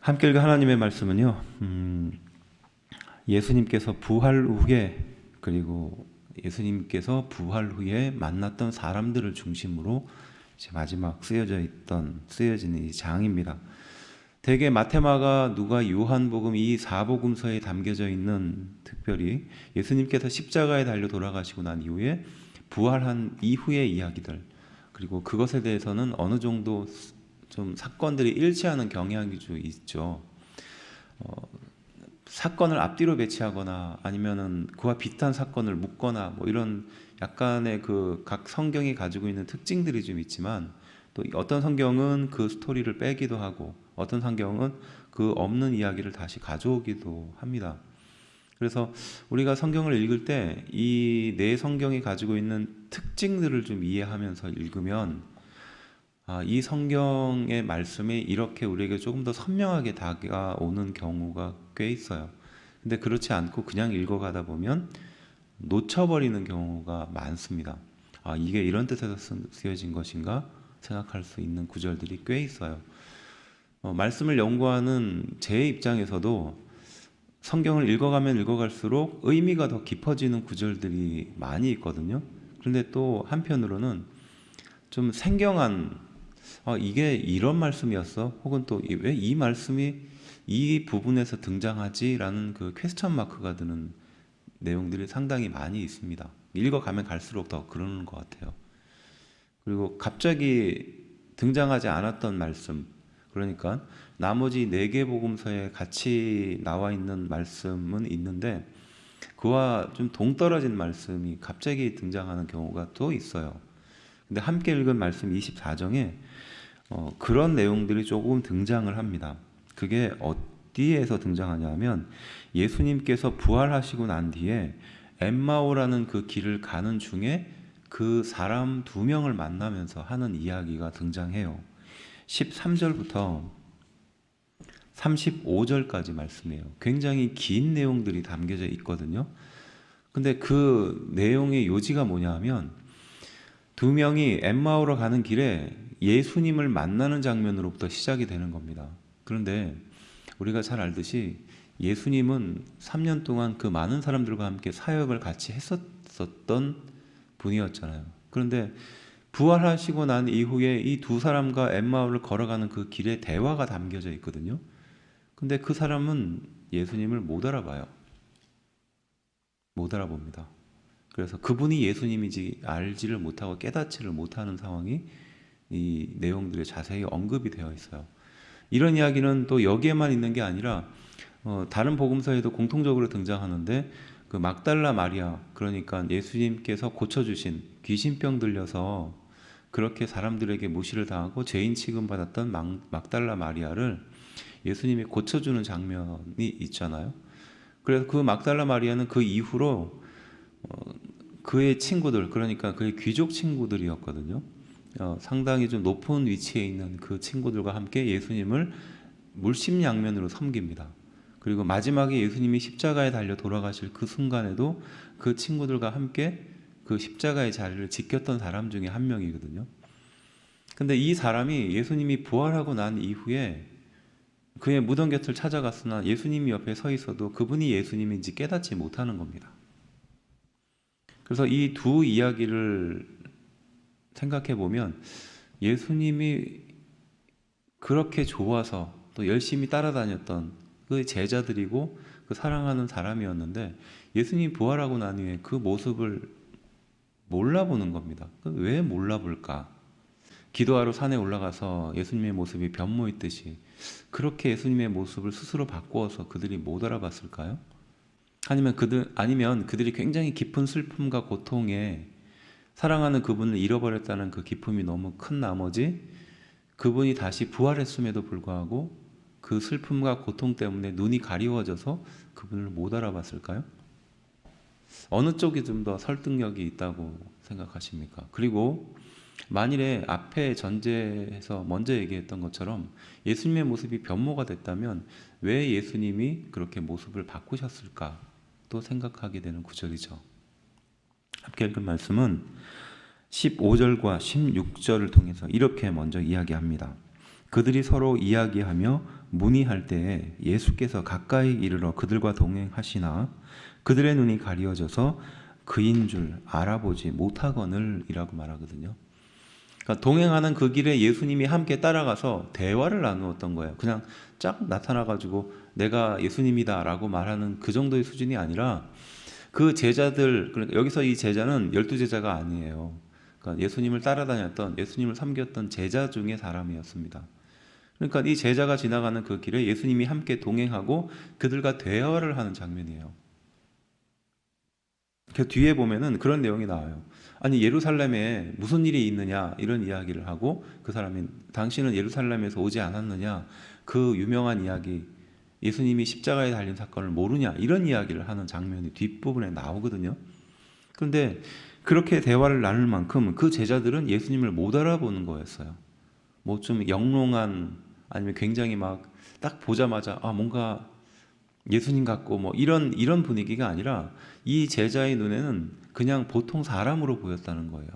함께 읽은 하나님의 말씀은요. 음, 예수님께서 부활 후에 그리고 예수님께서 부활 후에 만났던 사람들을 중심으로 이제 마지막 쓰여져 있던 쓰여지는 이 장입니다. 대개 마테마가 누가 요한복음 이 사복음서에 담겨져 있는 특별히 예수님께서 십자가에 달려 돌아가시고 난 이후에 부활한 이후의 이야기들 그리고 그것에 대해서는 어느 정도 좀 사건들이 일치하는 경향이 좀 있죠. 어, 사건을 앞뒤로 배치하거나 아니면은 그와 비슷한 사건을 묶거나 뭐 이런 약간의 그 각 성경이 가지고 있는 특징들이 좀 있지만 또 어떤 성경은 그 스토리를 빼기도 하고 어떤 성경은 그 없는 이야기를 다시 가져오기도 합니다. 그래서 우리가 성경을 읽을 때 이 내 성경이 가지고 있는 특징들을 좀 이해하면서 읽으면 아, 이 성경의 말씀이 이렇게 우리에게 조금 더 선명하게 다가오는 경우가 꽤 있어요. 근데 그렇지 않고 그냥 읽어가다 보면 놓쳐버리는 경우가 많습니다. 아, 이게 이런 뜻에서 쓰- 쓰여진 것인가 생각할 수 있는 구절들이 꽤 있어요. 어, 말씀을 연구하는 제 입장에서도 성경을 읽어가면 읽어갈수록 의미가 더 깊어지는 구절들이 많이 있거든요. 그런데 또 한편으로는 좀 생경한 아, 이게 이런 말씀이었어? 혹은 또 왜 이 말씀이 이 부분에서 등장하지?라는 그 퀘스천 마크가 드는 내용들이 상당히 많이 있습니다. 읽어가면 갈수록 더 그러는 것 같아요. 그리고 갑자기 등장하지 않았던 말씀, 그러니까 나머지 네 개 복음서에 같이 나와 있는 말씀은 있는데 그와 좀 동떨어진 말씀이 갑자기 등장하는 경우가 또 있어요. 근데 함께 읽은 말씀 24장에 어, 그런 내용들이 조금 등장을 합니다. 그게 어디에서 등장하냐면 예수님께서 부활하시고 난 뒤에 엠마오라는 그 길을 가는 중에 그 사람 두 명을 만나면서 하는 이야기가 등장해요. 13절부터 35절까지 말씀이에요. 굉장히 긴 내용들이 담겨져 있거든요. 근데 그 내용의 요지가 뭐냐 하면 두 명이 엠마오로 가는 길에 예수님을 만나는 장면으로부터 시작이 되는 겁니다. 그런데 우리가 잘 알듯이 예수님은 3년 동안 그 많은 사람들과 함께 사역을 같이 했었던 분이었잖아요. 그런데 부활하시고 난 이후에 이 두 사람과 엠마오를 걸어가는 그 길에 대화가 담겨져 있거든요. 근데 그 사람은 예수님을 못 알아봐요. 못 알아봅니다. 그래서 그분이 예수님인지 알지를 못하고 깨닫지를 못하는 상황이 이 내용들에 자세히 언급이 되어 있어요. 이런 이야기는 또 여기에만 있는 게 아니라 어, 다른 복음서에도 공통적으로 등장하는데 그 막달라 마리아 그러니까 예수님께서 고쳐주신 귀신병 들려서 그렇게 사람들에게 무시를 당하고 죄인 취급받았던 막, 막달라 마리아를 예수님이 고쳐주는 장면이 있잖아요. 그래서 그 막달라 마리아는 그 이후로 어, 그의 친구들 그러니까 그의 귀족 친구들이었거든요. 어, 상당히 좀 높은 위치에 있는 그 친구들과 함께 예수님을 물심양면으로 섬깁니다. 그리고 마지막에 예수님이 십자가에 달려 돌아가실 그 순간에도 그 친구들과 함께 그 십자가의 자리를 지켰던 사람 중에 한 명이거든요. 근데 이 사람이 예수님이 부활하고 난 이후에 그의 무덤 곁을 찾아갔으나 예수님이 옆에 서 있어도 그분이 예수님인지 깨닫지 못하는 겁니다. 그래서 이 두 이야기를 생각해 보면 예수님이 그렇게 좋아서 또 열심히 따라다녔던 그 제자들이고 그 사랑하는 사람이었는데 예수님 부활하고 난 후에 그 모습을 몰라보는 겁니다. 그왜 몰라볼까? 기도하러 산에 올라가서 예수님의 모습이 변모있듯이 그렇게 예수님의 모습을 스스로 바꾸어서 그들이 못 알아봤을까요? 아니면 그들 아니면 그들이 굉장히 깊은 슬픔과 고통에 사랑하는 그분을 잃어버렸다는 그 기쁨이 너무 큰 나머지 그분이 다시 부활했음에도 불구하고 그 슬픔과 고통 때문에 눈이 가리워져서 그분을 못 알아봤을까요? 어느 쪽이 좀 더 설득력이 있다고 생각하십니까? 그리고 만일에 앞에 전제에서 먼저 얘기했던 것처럼 예수님의 모습이 변모가 됐다면 왜 예수님이 그렇게 모습을 바꾸셨을까? 또 생각하게 되는 구절이죠. 함께 읽은 말씀은 15절과 16절을 통해서 이렇게 먼저 이야기합니다. 그들이 서로 이야기하며 문의할 때에 예수께서 가까이 이르러 그들과 동행하시나 그들의 눈이 가리워져서 그인 줄 알아보지 못하거늘이라고 말하거든요. 그러니까 동행하는 그 길에 예수님이 함께 따라가서 대화를 나누었던 거예요. 그냥 쫙 나타나가지고 내가 예수님이다라고 말하는 그 정도의 수준이 아니라 그 제자들 그러니까 여기서 이 제자는 열두 제자가 아니에요. 그러니까 예수님을 따라다녔던 예수님을 섬겼던 제자 중의 사람이었습니다. 그러니까 이 제자가 지나가는 그 길에 예수님이 함께 동행하고 그들과 대화를 하는 장면이에요. 그 뒤에 보면은 그런 내용이 나와요. 아니 예루살렘에 무슨 일이 있느냐 이런 이야기를 하고 그 사람이 당신은 예루살렘에서 오지 않았느냐 그 유명한 이야기 예수님이 십자가에 달린 사건을 모르냐 이런 이야기를 하는 장면이 뒷부분에 나오거든요. 그런데 그렇게 대화를 나눌 만큼 그 제자들은 예수님을 못 알아보는 거였어요. 뭐 좀 영롱한 아니면 굉장히 막 딱 보자마자 아 뭔가 예수님 같고 뭐 이런 이런 분위기가 아니라 이 제자의 눈에는 그냥 보통 사람으로 보였다는 거예요.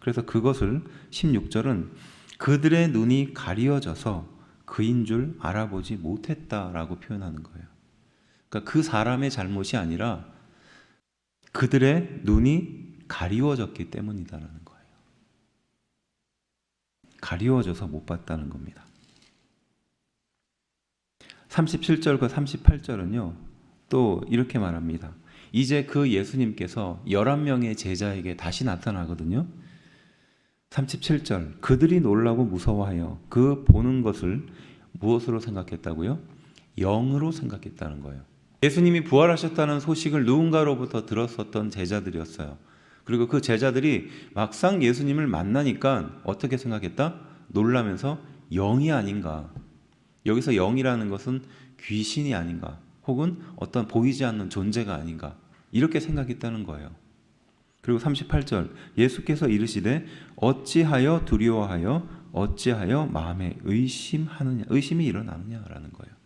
그래서 그것을 16절은 그들의 눈이 가리워져서 그인 줄 알아보지 못했다라고 표현하는 거예요. 그러니까 그 사람의 잘못이 아니라 그들의 눈이 가리워졌기 때문이다라는 거예요. 가리워져서 못 봤다는 겁니다. 37절과 38절은요. 또 이렇게 말합니다. 이제 그 예수님께서 11명의 제자에게 다시 나타나거든요. 37절 그들이 놀라고 무서워하여 그 보는 것을 무엇으로 생각했다고요? 영으로 생각했다는 거예요. 예수님이 부활하셨다는 소식을 누군가로부터 들었었던 제자들이었어요. 그리고 그 제자들이 막상 예수님을 만나니까 어떻게 생각했다? 놀라면서 영이 아닌가. 여기서 영이라는 것은 귀신이 아닌가. 혹은 어떤 보이지 않는 존재가 아닌가. 이렇게 생각했다는 거예요. 그리고 38절 예수께서 이르시되 어찌하여 두려워하여 어찌하여 마음에 의심하느냐 의심이 일어나느냐라는 거예요.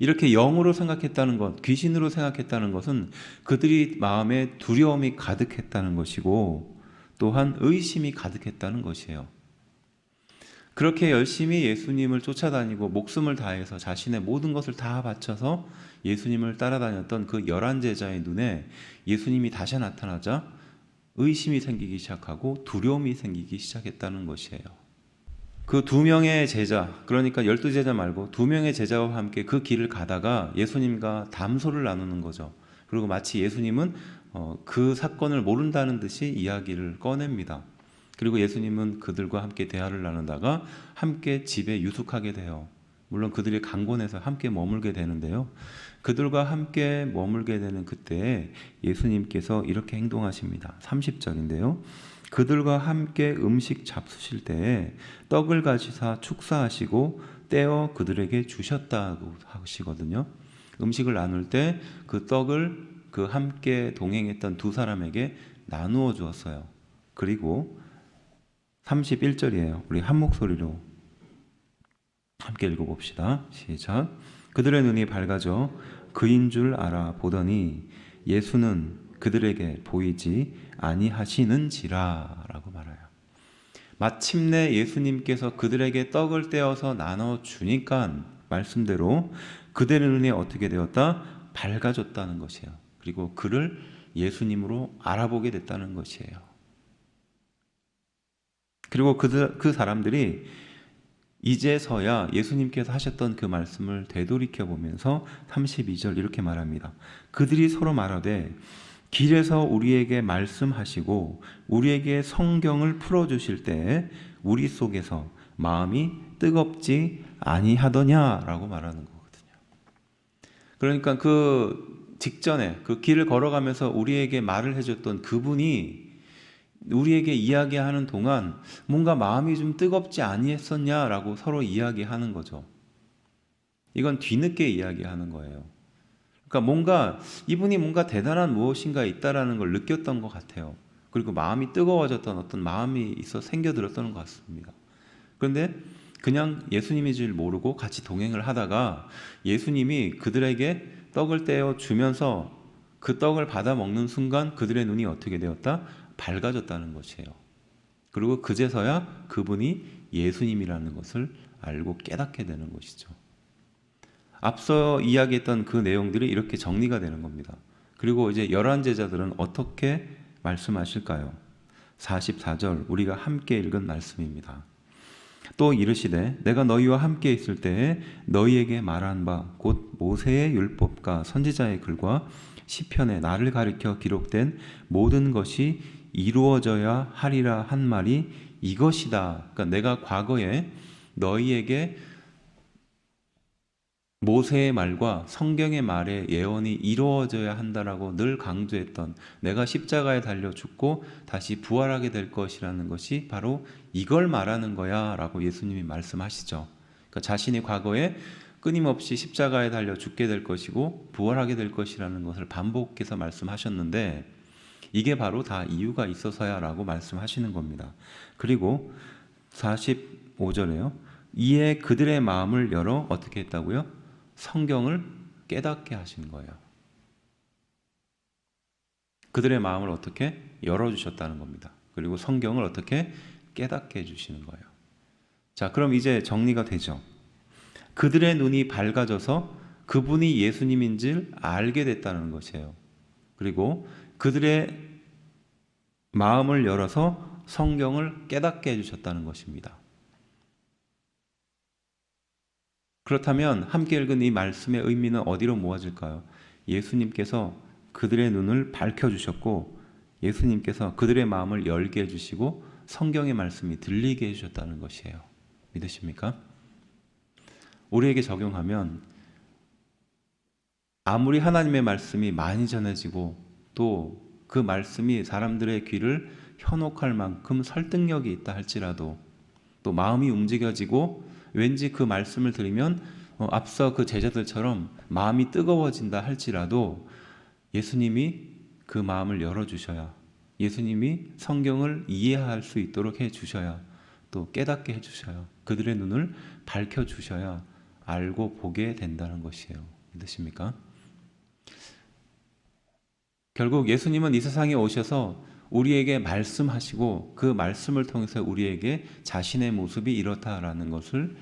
이렇게 영으로 생각했다는 것, 귀신으로 생각했다는 것은 그들이 마음에 두려움이 가득했다는 것이고 또한 의심이 가득했다는 것이에요. 그렇게 열심히 예수님을 쫓아다니고 목숨을 다해서 자신의 모든 것을 다 바쳐서 예수님을 따라다녔던 그 열한 제자의 눈에 예수님이 다시 나타나자 의심이 생기기 시작하고 두려움이 생기기 시작했다는 것이에요. 그 두 명의 제자, 그러니까 열두 제자 말고 두 명의 제자와 함께 그 길을 가다가 예수님과 담소를 나누는 거죠. 그리고 마치 예수님은 어, 그 사건을 모른다는 듯이 이야기를 꺼냅니다. 그리고 예수님은 그들과 함께 대화를 나누다가 함께 집에 유숙하게 돼요. 물론 그들이 강권해서 함께 머물게 되는데요. 그들과 함께 머물게 되는 그때 예수님께서 이렇게 행동하십니다. 30절인데요. 그들과 함께 음식 잡수실 때에 떡을 가지사 축사하시고 떼어 그들에게 주셨다고 하시거든요. 음식을 나눌 때 그 떡을 그 함께 동행했던 두 사람에게 나누어 주었어요. 그리고 31절이에요. 우리 한 목소리로 함께 읽어봅시다. 시작. 그들의 눈이 밝아져 그인 줄 알아 보더니 예수는 그들에게 보이지 아니하시는지라라고 말해요. 마침내 예수님께서 그들에게 떡을 떼어서 나눠 주니까 말씀대로 그들의 눈이 어떻게 되었다? 밝아졌다는 것이에요. 그리고 그를 예수님으로 알아보게 됐다는 것이에요. 그리고 그들, 그 사람들이 이제서야 예수님께서 하셨던 그 말씀을 되돌이켜 보면서 32절 이렇게 말합니다. 그들이 서로 말하되 길에서 우리에게 말씀하시고 우리에게 성경을 풀어 주실 때 우리 속에서 마음이 뜨겁지 아니하더냐라고 말하는 거거든요. 그러니까 그 직전에 그 길을 걸어가면서 우리에게 말을 해줬던 그분이 우리에게 이야기하는 동안 뭔가 마음이 좀 뜨겁지 아니했었냐라고 서로 이야기하는 거죠. 이건 뒤늦게 이야기하는 거예요. 그러니까 뭔가 이분이 뭔가 대단한 무엇인가 있다라는 걸 느꼈던 것 같아요. 그리고 마음이 뜨거워졌던 어떤 마음이 있어 생겨들었던 것 같습니다. 그런데 그냥 예수님인 줄 모르고 같이 동행을 하다가 예수님이 그들에게 떡을 떼어 주면서 그 떡을 받아 먹는 순간 그들의 눈이 어떻게 되었다? 밝아졌다는 것이에요. 그리고 그제서야 그분이 예수님이라는 것을 알고 깨닫게 되는 것이죠. 앞서 이야기했던 그 내용들이 이렇게 정리가 되는 겁니다. 그리고 이제 열한 제자들은 어떻게 말씀하실까요? 44절 우리가 함께 읽은 말씀입니다. 또 이르시되 내가 너희와 함께 있을 때에 너희에게 말한 바 곧 모세의 율법과 선지자의 글과 시편에 나를 가리켜 기록된 모든 것이 이루어져야 하리라 한 말이 이것이다. 그러니까 내가 과거에 너희에게 모세의 말과 성경의 말의 예언이 이루어져야 한다라고 늘 강조했던 내가 십자가에 달려 죽고 다시 부활하게 될 것이라는 것이 바로 이걸 말하는 거야라고 예수님이 말씀하시죠. 그러니까 자신이 과거에 끊임없이 십자가에 달려 죽게 될 것이고 부활하게 될 것이라는 것을 반복해서 말씀하셨는데 이게 바로 다 이유가 있어서야라고 말씀하시는 겁니다. 그리고 45절에요. 이에 그들의 마음을 열어 어떻게 했다고요? 성경을 깨닫게 하신 거예요. 그들의 마음을 어떻게 열어 주셨다는 겁니다. 그리고 성경을 어떻게 깨닫게 해 주시는 거예요. 자, 그럼 이제 정리가 되죠. 그들의 눈이 밝아져서 그분이 예수님인 줄 알게 됐다는 것이에요. 그리고 그들의 마음을 열어서 성경을 깨닫게 해주셨다는 것입니다. 그렇다면 함께 읽은 이 말씀의 의미는 어디로 모아질까요? 예수님께서 그들의 눈을 밝혀주셨고 예수님께서 그들의 마음을 열게 해주시고 성경의 말씀이 들리게 해주셨다는 것이에요. 믿으십니까? 우리에게 적용하면 아무리 하나님의 말씀이 많이 전해지고 또 그 말씀이 사람들의 귀를 현혹할 만큼 설득력이 있다 할지라도 또 마음이 움직여지고 왠지 그 말씀을 들으면 어, 앞서 그 제자들처럼 마음이 뜨거워진다 할지라도 예수님이 그 마음을 열어주셔야 예수님이 성경을 이해할 수 있도록 해 주셔야 또 깨닫게 해 주셔야 그들의 눈을 밝혀 주셔야 알고 보게 된다는 것이에요. 믿으십니까? 결국 예수님은 이 세상에 오셔서 우리에게 말씀하시고 그 말씀을 통해서 우리에게 자신의 모습이 이렇다라는 것을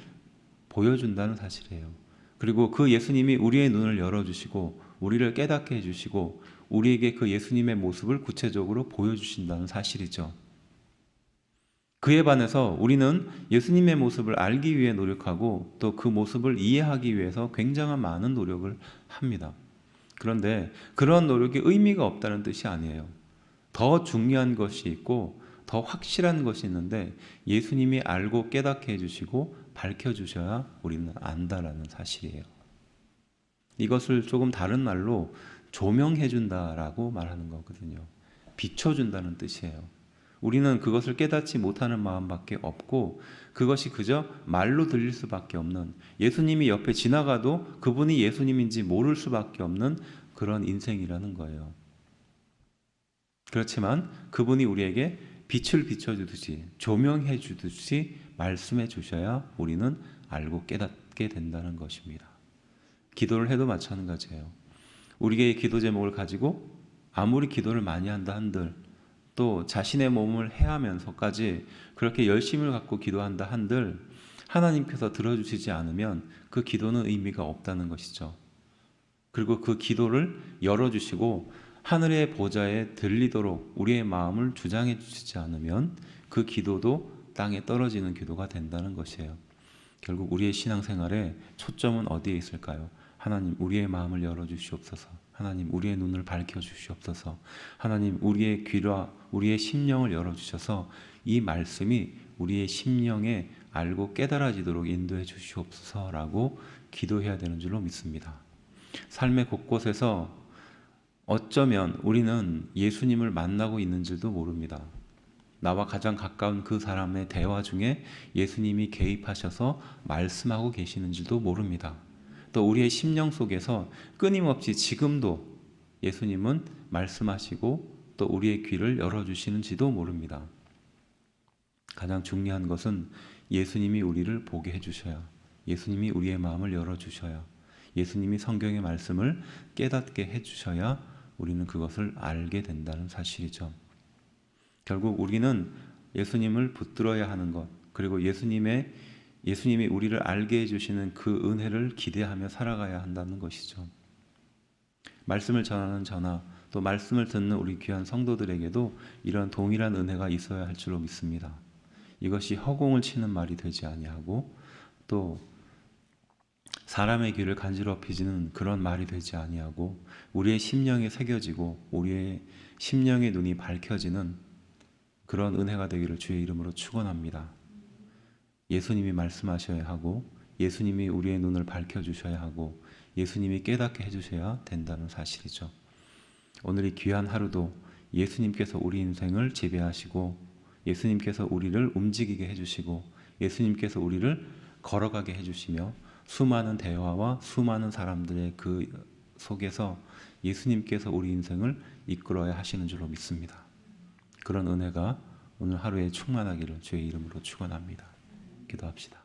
보여준다는 사실이에요. 그리고 그 예수님이 우리의 눈을 열어주시고 우리를 깨닫게 해주시고 우리에게 그 예수님의 모습을 구체적으로 보여주신다는 사실이죠. 그에 반해서 우리는 예수님의 모습을 알기 위해 노력하고 또 그 모습을 이해하기 위해서 굉장한 많은 노력을 합니다. 그런데 그런 노력이 의미가 없다는 뜻이 아니에요. 더 중요한 것이 있고 더 확실한 것이 있는데 예수님이 알고 깨닫게 해주시고 밝혀주셔야 우리는 안다라는 사실이에요. 이것을 조금 다른 말로 조명해준다라고 말하는 거거든요. 비춰준다는 뜻이에요. 우리는 그것을 깨닫지 못하는 마음밖에 없고 그것이 그저 말로 들릴 수밖에 없는 예수님이 옆에 지나가도 그분이 예수님인지 모를 수밖에 없는 그런 인생이라는 거예요. 그렇지만 그분이 우리에게 빛을 비춰주듯이 조명해 주듯이 말씀해 주셔야 우리는 알고 깨닫게 된다는 것입니다. 기도를 해도 마찬가지예요. 우리의 기도 제목을 가지고 아무리 기도를 많이 한다 한들 또 자신의 몸을 해하면서까지 그렇게 열심을 갖고 기도한다 한들 하나님께서 들어주시지 않으면 그 기도는 의미가 없다는 것이죠. 그리고 그 기도를 열어주시고 하늘의 보좌에 들리도록 우리의 마음을 주장해 주시지 않으면 그 기도도 땅에 떨어지는 기도가 된다는 것이에요. 결국 우리의 신앙생활에 초점은 어디에 있을까요? 하나님 우리의 마음을 열어 주시옵소서. 하나님 우리의 눈을 밝혀 주시옵소서. 하나님 우리의 귀와 우리의 심령을 열어 주셔서 이 말씀이 우리의 심령에 알고 깨달아지도록 인도해 주시옵소서라고 기도해야 되는 줄로 믿습니다. 삶의 곳곳에서 어쩌면 우리는 예수님을 만나고 있는 줄도 모릅니다. 나와 가장 가까운 그 사람의 대화 중에 예수님이 개입하셔서 말씀하고 계시는 줄도 모릅니다. 또 우리의 심령 속에서 끊임없이 지금도 예수님은 말씀하시고 또 우리의 귀를 열어주시는지도 모릅니다. 가장 중요한 것은 예수님이 우리를 보게 해주셔야, 예수님이 우리의 마음을 열어주셔야, 예수님이 성경의 말씀을 깨닫게 해주셔야 우리는 그것을 알게 된다는 사실이죠. 결국 우리는 예수님을 붙들어야 하는 것, 그리고 예수님의 예수님이 우리를 알게 해주시는 그 은혜를 기대하며 살아가야 한다는 것이죠. 말씀을 전하는 저나 또 말씀을 듣는 우리 귀한 성도들에게도 이런 동일한 은혜가 있어야 할 줄로 믿습니다. 이것이 허공을 치는 말이 되지 아니하고 또 사람의 귀를 간지럽히지는 그런 말이 되지 아니하고 우리의 심령에 새겨지고 우리의 심령의 눈이 밝혀지는 그런 은혜가 되기를 주의 이름으로 축원합니다. 예수님이 말씀하셔야 하고 예수님이 우리의 눈을 밝혀 주셔야 하고 예수님이 깨닫게 해 주셔야 된다는 사실이죠. 오늘 이 귀한 하루도 예수님께서 우리 인생을 지배하시고 예수님께서 우리를 움직이게 해 주시고 예수님께서 우리를 걸어가게 해 주시며 수많은 대화와 수많은 사람들의 그 속에서 예수님께서 우리 인생을 이끌어야 하시는 줄로 믿습니다. 그런 은혜가 오늘 하루에 충만하기를 주의 이름으로 축원합니다. 기도합시다.